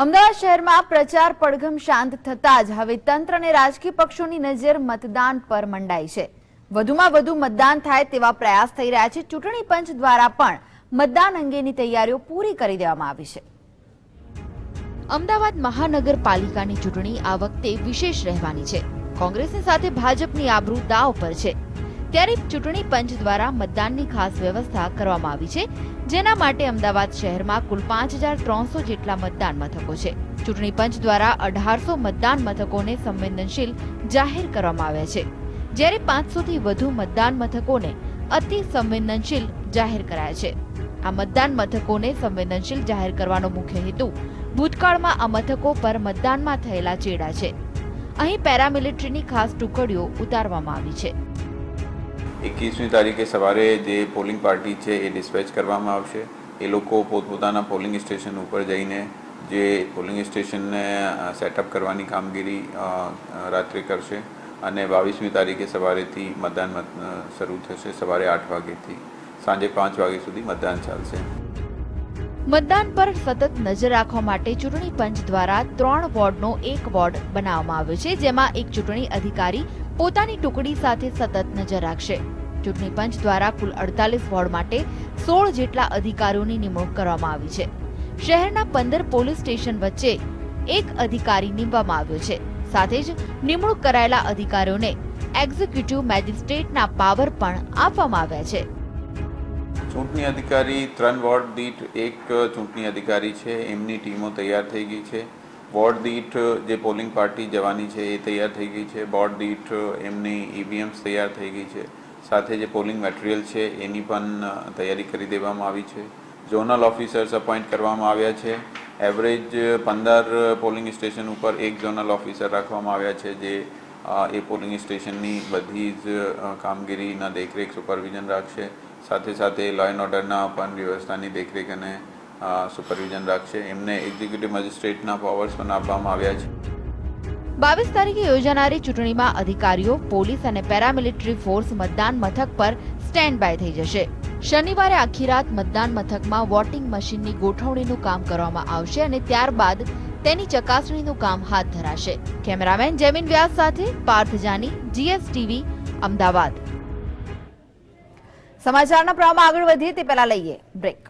અમદાવાદ શહેરમાં પ્રચાર પડઘમ શાંત થતાં જ હવે તંત્ર અને રાજકીય પક્ષોની નજર મતદાન પર મંડાઈ છે. વધુમાં વધુ મતદાન થાય તેવા પ્રયાસ થઈ રહ્યા છે. ચૂંટણી પંચ દ્વારા પણ મતદાન અંગેની તૈયારીઓ પૂરી કરી દેવામાં આવી છે. અમદાવાદ મહાનગરપાલિકાની ચૂંટણી આ વખતે વિશેષ રહેવાની છે. કોંગ્રેસની સાથે ભાજપની આબરૂ દાવ પર છે. ત્યારે ચૂંટણી પંચ દ્વારા મતદાનની ખાસ વ્યવસ્થા કરવામાં આવી છે, જેના માટે અમદાવાદ શહેરમાં કુલ પાંચ હજાર ત્રણસો જેટલા મતદાન મથકો છે. ચૂંટણી પંચ દ્વારા અઢારસો મતદાન મથકોને સંવેદનશીલ જાહેર કરવામાં આવ્યા છે. જ્યારે પાંચસોથી વધુ મતદાન મથકોને અતિ સંવેદનશીલ જાહેર કરાયા છે. આ મતદાન મથકોને સંવેદનશીલ જાહેર કરવાનો મુખ્ય હેતુ ભૂતકાળમાં આ મથકો પર મતદાનમાં થયેલા ચેડા છે. અહીં પેરામિલિટરીની ખાસ ટુકડીઓ ઉતારવામાં આવી છે. એકવીસમી તારીખે સવારે જે પોલિંગ પાર્ટી છે એ ડિસ્પેચ કરવામાં આવશે. એ લોકો પોતપોતાના પોલિંગ સ્ટેશન ઉપર જઈને જે પોલિંગ સ્ટેશનને સેટઅપ કરવાની કામગીરી રાત્રે કરશે અને બાવીસમી તારીખે સવારેથી મતદાન શરૂ થશે. સવારે આઠ વાગ્યાથી સાંજે પાંચ વાગ્યા સુધી મતદાન ચાલશે. મતદાન પર સતત નજર રાખવા માટે ચૂંટણી પંચ દ્વારા ત્રણ વોર્ડનો એક વોર્ડ બનાવવામાં આવ્યો છે, જેમાં એક ચૂંટણી અધિકારી પોતાની ટુકડી સાથે સતત નજર રાખશે. ચૂંટણી પંચ દ્વારા કુલ અડતાલીસ વોર્ડ માટે સોળ જેટલા અધિકારીઓની નિમણૂક કરવામાં આવી છે. શહેરના પંદર પોલીસ સ્ટેશન વચ્ચે એક અધિકારી નીમવામાં આવ્યો છે. સાથે જ નિમણૂક કરાયેલા અધિકારીઓને એક્ઝિક્યુટિવ મેજિસ્ટ્રેટના પાવર પણ આપવામાં આવ્યા છે. ચૂંટણી અધિકારી ત્રણ વોર્ડ દીઠ એક ચૂંટણી અધિકારી છે, એમની ટીમો તૈયાર થઈ ગઈ છે. વોર્ડ દીઠ જે પોલિંગ પાર્ટી જવાની છે એ તૈયાર થઈ ગઈ છે. વોર્ડ દીઠ એમની ઈવીએમ્સ તૈયાર થઈ ગઈ છે. સાથે જે પોલિંગ મટીરિયલ છે એની પણ તૈયારી કરી દેવામાં આવી છે. ઝોનલ ઓફિસર્સ અપોઇન્ટ કરવામાં આવ્યા છે. એવરેજ પંદર પોલિંગ સ્ટેશન ઉપર એક ઝોનલ ઓફિસર રાખવામાં આવ્યા છે, જે એ પોલિંગ સ્ટેશનની બધી જ કામગીરીના દેખરેખ, સુપરવિઝન રાખશે. સાથે સાથે લો એન્ડ ઓર્ડરના પણ વ્યવસ્થાની દેખરેખ અને સુપરવિઝન રાખશે. એમને એક્ઝિક્યુટિવ મેજિસ્ટ્રેટના પાવર્સ પણ આપવામાં આવ્યા છે. બાવીસ તારીખે યોજાનારી ચૂંટણીમાં અધિકારીઓ, પોલીસ અને પેરામિલિટરી ફોર્સ મતદાન મથક પર સ્ટેન્ડ બાય થઈ જશે. શનિવારે આખી રાત મતદાન મથકમાં વોટિંગ મશીનની ગોઠવણીનું કામ કરવામાં આવશે અને ત્યારબાદ તેની ચકાસણીનું કામ હાથ ધરાશે. કેમેરામેન જેમિન વ્યાસ સાથે પાર્થ જાની જીએસટીવી અમદાવાદ. સમાચારના પ્રવાહમાં આગળ વધીએ તે પહેલા લઈએ બ્રેક.